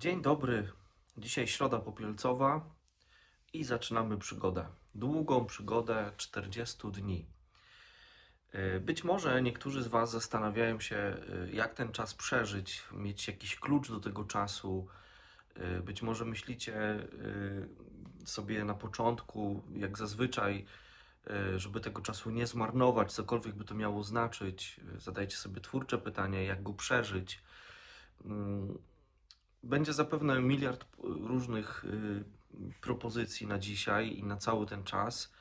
Dzień dobry. Dzisiaj środa popielcowa i zaczynamy przygodę. Długą przygodę 40 dni. Yy, Być może niektórzy z Was zastanawiają się, yy, jak ten czas przeżyć, mieć jakiś klucz do tego czasu. Yy, Być może myślicie sobie na początku, jak zazwyczaj, żeby tego czasu nie zmarnować, cokolwiek by to miało znaczyć. Zadajcie sobie twórcze pytania, jak go przeżyć. Będzie zapewne miliard różnych y, propozycji na dzisiaj i na cały ten czas.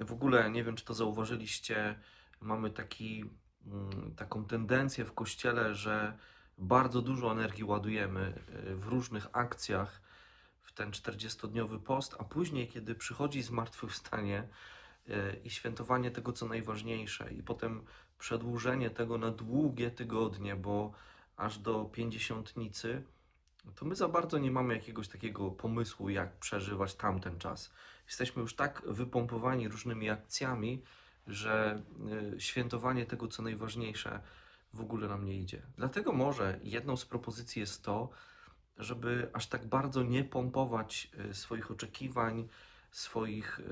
W ogóle nie wiem, czy to zauważyliście, mamy taki, mm, taką tendencję w kościele, że bardzo dużo energii ładujemy y, w różnych akcjach w ten 40-dniowy post, a później, kiedy przychodzi zmartwychwstanie y, i świętowanie tego, co najważniejsze, i potem przedłużenie tego na długie tygodnie, bo aż do pięćdziesiątnicy, to my za bardzo nie mamy jakiegoś takiego pomysłu, jak przeżywać tamten czas. Jesteśmy już tak wypompowani różnymi akcjami, że y, świętowanie tego, co najważniejsze, w ogóle nam nie idzie. Dlatego może jedną z propozycji jest to, żeby aż tak bardzo nie pompować y, swoich oczekiwań, swoich y,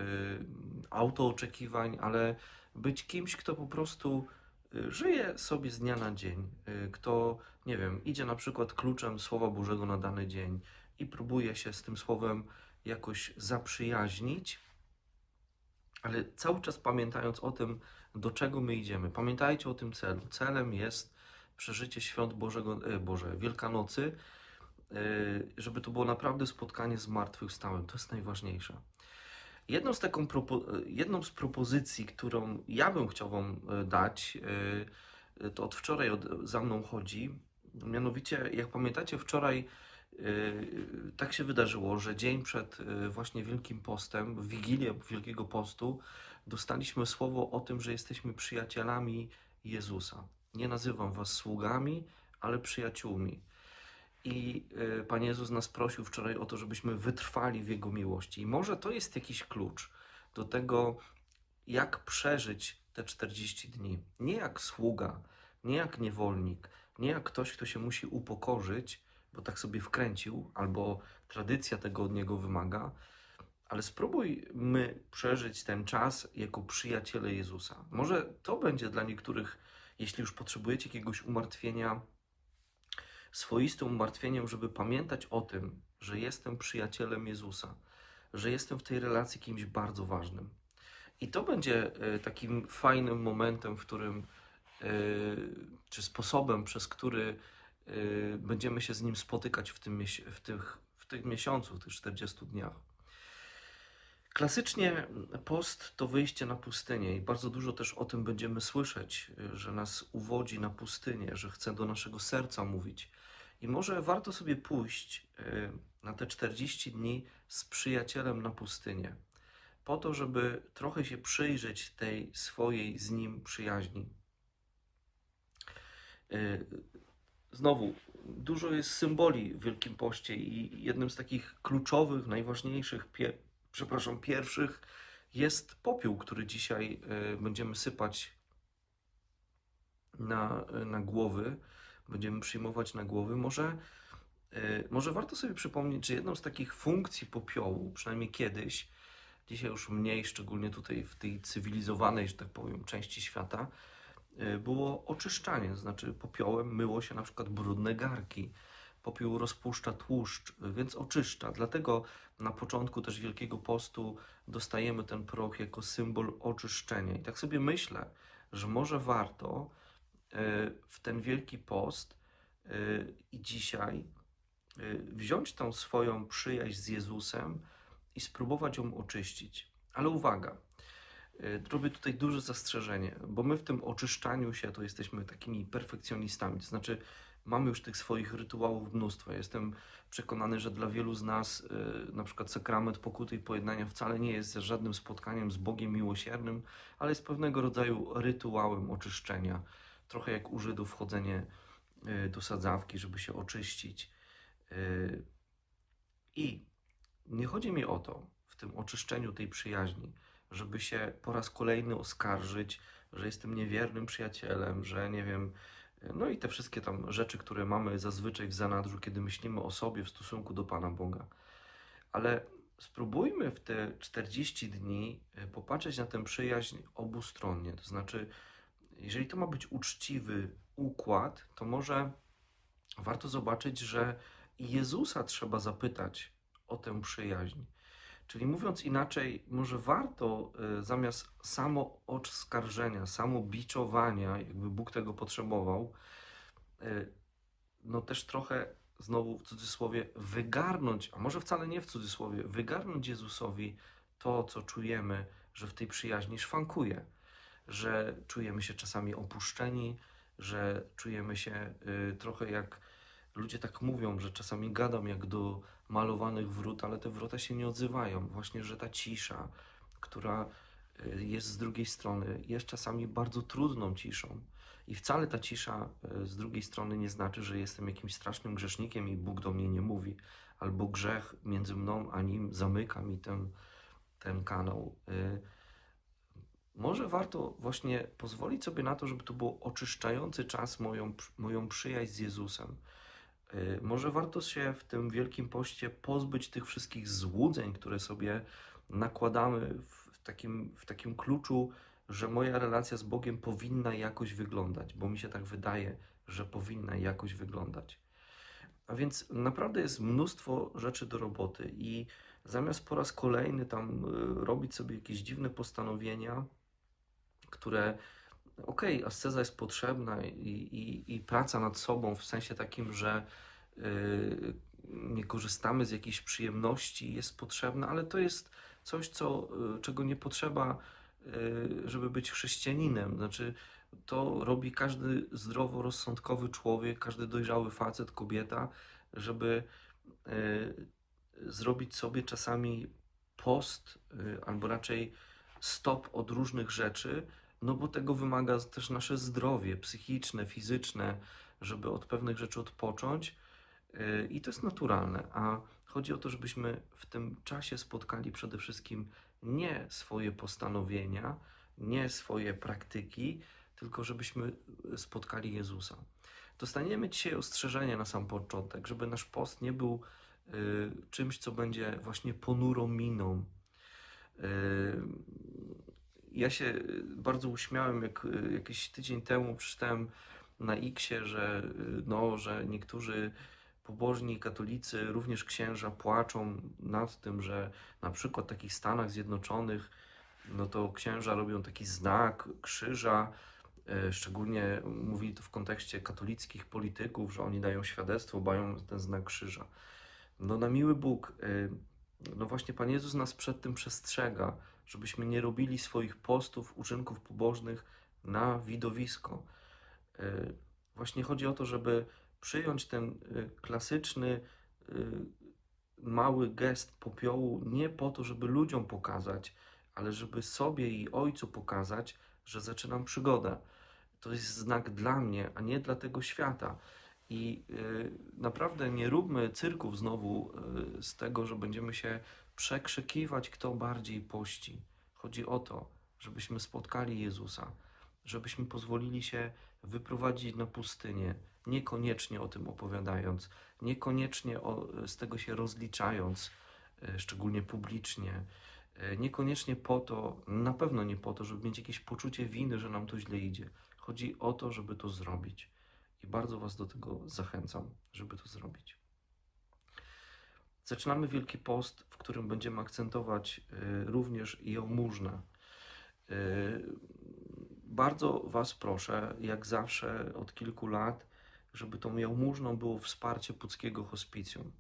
autooczekiwań, ale być kimś, kto po prostu żyje sobie z dnia na dzień, y, kto nie wiem, idzie na przykład kluczem Słowa Bożego na dany dzień i próbuje się z tym Słowem jakoś zaprzyjaźnić, ale cały czas pamiętając o tym, do czego my idziemy. Pamiętajcie o tym celu. Celem jest przeżycie świąt Bożego, e, Boże, Wielkanocy, żeby to było naprawdę spotkanie z zmartwychwstałym. To jest najważniejsze. Jedną z, taką jedną z propozycji, którą ja bym chciał Wam e, dać, e, to od wczoraj od, za mną chodzi. Mianowicie, jak pamiętacie, wczoraj e, tak się wydarzyło, że dzień przed e, właśnie Wielkim Postem, w Wigilię Wielkiego Postu, dostaliśmy słowo o tym, że jesteśmy przyjacielami Jezusa. Nie nazywam Was sługami, ale przyjaciółmi. I y, Pan Jezus nas prosił wczoraj o to, żebyśmy wytrwali w Jego miłości. I może to jest jakiś klucz do tego, jak przeżyć te 40 dni. Nie jak sługa, nie jak niewolnik, nie jak ktoś, kto się musi upokorzyć, bo tak sobie wkręcił, albo tradycja tego od niego wymaga, ale spróbujmy przeżyć ten czas jako przyjaciele Jezusa. Może to będzie dla niektórych, jeśli już potrzebujecie jakiegoś umartwienia, swoistym umartwieniem, żeby pamiętać o tym, że jestem przyjacielem Jezusa, że jestem w tej relacji kimś bardzo ważnym. I to będzie e, takim fajnym momentem, w którym, e, czy sposobem, przez który e, będziemy się z Nim spotykać w tym, w tych, w tych miesiącu, w tych 40 dniach. Klasycznie post to wyjście na pustynię i bardzo dużo też o tym będziemy słyszeć, że nas uwodzi na pustynię, że chce do naszego serca mówić. I może warto sobie pójść y, na te 40 dni z przyjacielem na pustynię, po to, żeby trochę się przyjrzeć tej swojej z nim przyjaźni. Y, Znowu, dużo jest symboli w Wielkim Poście i jednym z takich kluczowych, najważniejszych, pie, przepraszam, pierwszych jest popiół, który dzisiaj y, będziemy sypać na, na głowy, będziemy przyjmować na głowy. Może, y, może warto sobie przypomnieć, że jedną z takich funkcji popiołu, przynajmniej kiedyś, dzisiaj już mniej, szczególnie tutaj w tej cywilizowanej, że tak powiem, części świata, y, było oczyszczanie, to znaczy popiołem myło się na przykład brudne garki. Popiół rozpuszcza tłuszcz, więc oczyszcza. Dlatego na początku też Wielkiego Postu dostajemy ten proch jako symbol oczyszczenia. I tak sobie myślę, że może warto w ten Wielki Post y, i dzisiaj y, wziąć tą swoją przyjaźń z Jezusem i spróbować ją oczyścić. Ale uwaga, robię tutaj duże zastrzeżenie, bo my w tym oczyszczaniu się to jesteśmy takimi perfekcjonistami, to znaczy mamy już tych swoich rytuałów mnóstwo. Jestem przekonany, że dla wielu z nas na przykład sakrament pokuty i pojednania wcale nie jest żadnym spotkaniem z Bogiem miłosiernym, ale jest pewnego rodzaju rytuałem oczyszczenia. Trochę jak u Żydów wchodzenie y, do sadzawki, żeby się oczyścić. Y, I nie chodzi mi o to, w tym oczyszczeniu tej przyjaźni, żeby się po raz kolejny oskarżyć, że jestem niewiernym przyjacielem, że nie wiem, No i te wszystkie tam rzeczy, które mamy zazwyczaj w zanadrzu, kiedy myślimy o sobie w stosunku do Pana Boga. Ale spróbujmy w te 40 dni popatrzeć na tę przyjaźń obustronnie. To znaczy, jeżeli to ma być uczciwy układ, to może warto zobaczyć, że Jezusa trzeba zapytać o tę przyjaźń. Czyli mówiąc inaczej, może warto e, zamiast samo oskarżenia, samo biczowania, jakby Bóg tego potrzebował, e, no też trochę znowu w cudzysłowie wygarnąć, a może wcale nie w cudzysłowie, wygarnąć Jezusowi to, co czujemy, że w tej przyjaźni szwankuje, że czujemy się czasami opuszczeni, że czujemy się y, trochę jak ludzie tak mówią, że czasami gadam jak do malowanych wrót, ale te wrota się nie odzywają. Właśnie, że ta cisza, która y, jest z drugiej strony, jest czasami bardzo trudną ciszą. I wcale ta cisza y, z drugiej strony nie znaczy, że jestem jakimś strasznym grzesznikiem i Bóg do mnie nie mówi, albo grzech między mną a nim zamyka mi ten, ten kanał. Może warto właśnie pozwolić sobie na to, żeby to był oczyszczający czas moją, moją przyjaźń z Jezusem. Y, Może warto się w tym Wielkim Poście pozbyć tych wszystkich złudzeń, które sobie nakładamy w takim, w takim kluczu, że moja relacja z Bogiem powinna jakoś wyglądać, bo mi się tak wydaje, że powinna jakoś wyglądać. A więc naprawdę jest mnóstwo rzeczy do roboty i zamiast po raz kolejny tam y, robić sobie jakieś dziwne postanowienia, które okej, asceza jest potrzebna i, i, i praca nad sobą w sensie takim, że y, nie korzystamy z jakiejś przyjemności jest potrzebna, ale to jest coś, co, y, czego nie potrzeba, y, żeby być chrześcijaninem. Znaczy, to robi każdy zdroworozsądkowy człowiek, każdy dojrzały facet, kobieta, żeby zrobić sobie czasami post, albo raczej stop od różnych rzeczy, no bo tego wymaga też nasze zdrowie psychiczne, fizyczne, żeby od pewnych rzeczy odpocząć. Y, I to jest naturalne. A chodzi o to, żebyśmy w tym czasie spotkali przede wszystkim nie swoje postanowienia, nie swoje praktyki, tylko żebyśmy spotkali Jezusa. Dostaniemy dzisiaj ostrzeżenie na sam początek, żeby nasz post nie był y, czymś, co będzie właśnie ponurą miną. Y, ja się bardzo uśmiałem, jak y, jakiś tydzień temu przeczytałem na Xie, że, y, no, że niektórzy pobożni katolicy, również księża, płaczą nad tym, że na przykład w takich Stanach Zjednoczonych, no to księża robią taki znak krzyża, e, szczególnie mówili to w kontekście katolickich polityków, że oni dają świadectwo, mają ten znak krzyża. No na miły Bóg, no właśnie Pan Jezus nas przed tym przestrzega, żebyśmy nie robili swoich postów, uczynków pobożnych na widowisko. E, Właśnie chodzi o to, żeby przyjąć ten y, klasyczny y, mały gest popiołu nie po to, żeby ludziom pokazać, ale żeby sobie i ojcu pokazać, że zaczynam przygodę. To jest znak dla mnie, a nie dla tego świata. I y, naprawdę nie róbmy cyrków znowu y, z tego, że będziemy się przekrzykiwać, kto bardziej pości. Chodzi o to, żebyśmy spotkali Jezusa, żebyśmy pozwolili się wyprowadzić na pustynię, niekoniecznie o tym opowiadając, niekoniecznie o, z tego się rozliczając, e, szczególnie publicznie, niekoniecznie po to, na pewno nie po to, żeby mieć jakieś poczucie winy, że nam to źle idzie. Chodzi o to, żeby to zrobić. I bardzo Was do tego zachęcam, żeby to zrobić. Zaczynamy Wielki Post, w którym będziemy akcentować e, również jałmużnę. E, Bardzo Was proszę, jak zawsze od kilku lat, żeby tą jałmużną było wsparcie Puckiego Hospicjum.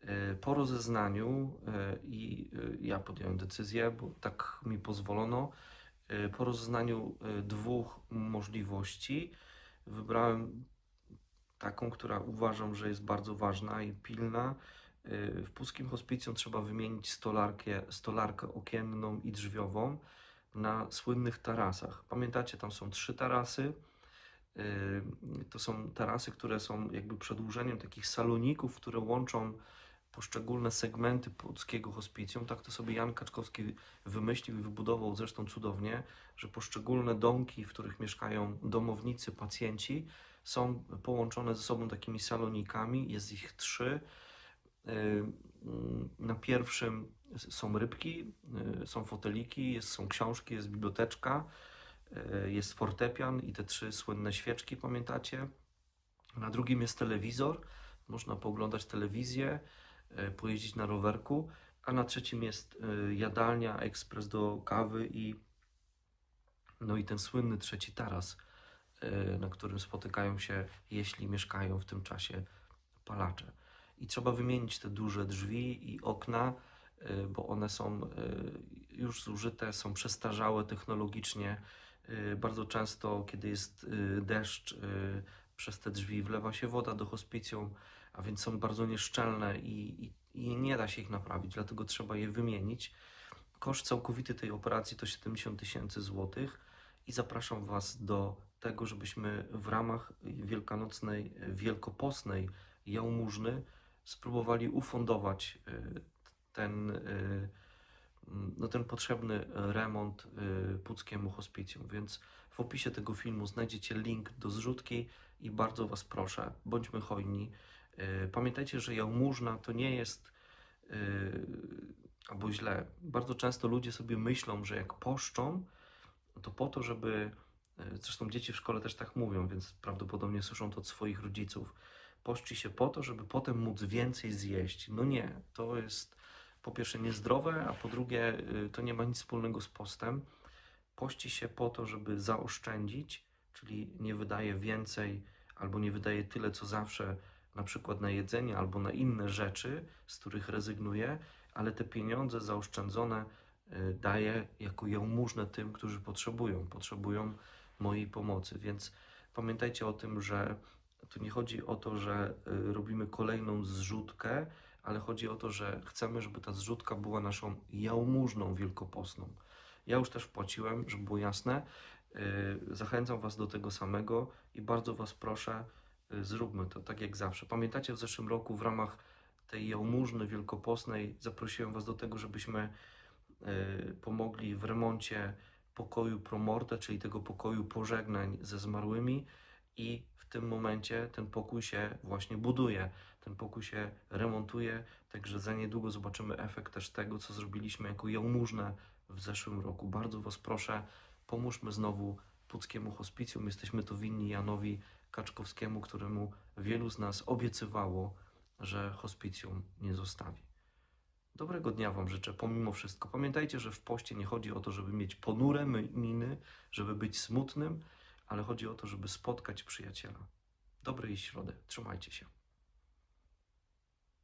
E, Po rozeznaniu i ja podjąłem decyzję, bo tak mi pozwolono, po rozeznaniu dwóch możliwości wybrałem taką, która uważam, że jest bardzo ważna i pilna. E, W Puskim Hospicjum trzeba wymienić stolarkę, stolarkę okienną i drzwiową na słynnych tarasach. Pamiętacie, tam są trzy tarasy. Yy, To są tarasy, które są jakby przedłużeniem takich saloników, które łączą poszczególne segmenty puckiego hospicjum. Tak to sobie Jan Kaczkowski wymyślił i wybudował zresztą cudownie, że poszczególne domki, w których mieszkają domownicy, pacjenci, są połączone ze sobą takimi salonikami. Jest ich trzy. Y, mm, Na pierwszym są rybki, y, są foteliki, jest, są książki, jest biblioteczka, y, jest fortepian i te trzy słynne świeczki, pamiętacie? Na drugim jest telewizor, można pooglądać telewizję, pojeździć na rowerku, a na trzecim jest y, jadalnia, ekspres do kawy i no i ten słynny trzeci taras, y, na którym spotykają się, jeśli mieszkają w tym czasie palacze. I trzeba wymienić te duże drzwi i okna, bo one są już zużyte, są przestarzałe technologicznie. Bardzo często, kiedy jest deszcz, przez te drzwi wlewa się woda do hospicjum, a więc są bardzo nieszczelne i, i, i nie da się ich naprawić, dlatego trzeba je wymienić. Koszt całkowity tej operacji to 70 tysięcy złotych i zapraszam Was do tego, żebyśmy w ramach wielkanocnej, wielkopostnej jałmużny spróbowali ufundować y, ten, y, no, ten potrzebny remont y, Puckiemu Hospicjum. Więc w opisie tego filmu znajdziecie link do zrzutki i bardzo Was proszę, bądźmy hojni. Y, Pamiętajcie, że jałmużna to nie jest y, albo źle. Bardzo często ludzie sobie myślą, że jak poszczą, to po to, żeby. y, Zresztą dzieci w szkole też tak mówią, więc prawdopodobnie słyszą to od swoich rodziców. Poszczy się po to, żeby potem móc więcej zjeść. No nie, to jest po pierwsze niezdrowe, a po drugie to nie ma nic wspólnego z postem. Pości się po to, żeby zaoszczędzić, czyli nie wydaje więcej albo nie wydaje tyle, co zawsze, na przykład na jedzenie albo na inne rzeczy, z których rezygnuje, ale te pieniądze zaoszczędzone y, daje jako jałmużnę tym, którzy potrzebują, potrzebują mojej pomocy. Więc pamiętajcie o tym, że tu nie chodzi o to, że y, robimy kolejną zrzutkę, ale chodzi o to, że chcemy, żeby ta zrzutka była naszą jałmużną wielkopostną. Ja już też wpłaciłem, żeby było jasne. Y, Zachęcam Was do tego samego i bardzo Was proszę, y, zróbmy to tak jak zawsze. Pamiętacie, w zeszłym roku w ramach tej jałmużny wielkopostnej zaprosiłem Was do tego, żebyśmy y, pomogli w remoncie pokoju Promorte, czyli tego pokoju pożegnań ze zmarłymi i w tym momencie ten pokój się właśnie buduje, ten pokój się remontuje, także za niedługo zobaczymy efekt też tego, co zrobiliśmy jako jałmużnę w zeszłym roku. Bardzo Was proszę, pomóżmy znowu Puckiemu Hospicjum. Jesteśmy to winni Janowi Kaczkowskiemu, któremu wielu z nas obiecywało, że hospicjum nie zostawi. Dobrego dnia Wam życzę, pomimo wszystko. Pamiętajcie, że w poście nie chodzi o to, żeby mieć ponure miny, żeby być smutnym, ale chodzi o to, żeby spotkać przyjaciela. Dobrej środy. Trzymajcie się.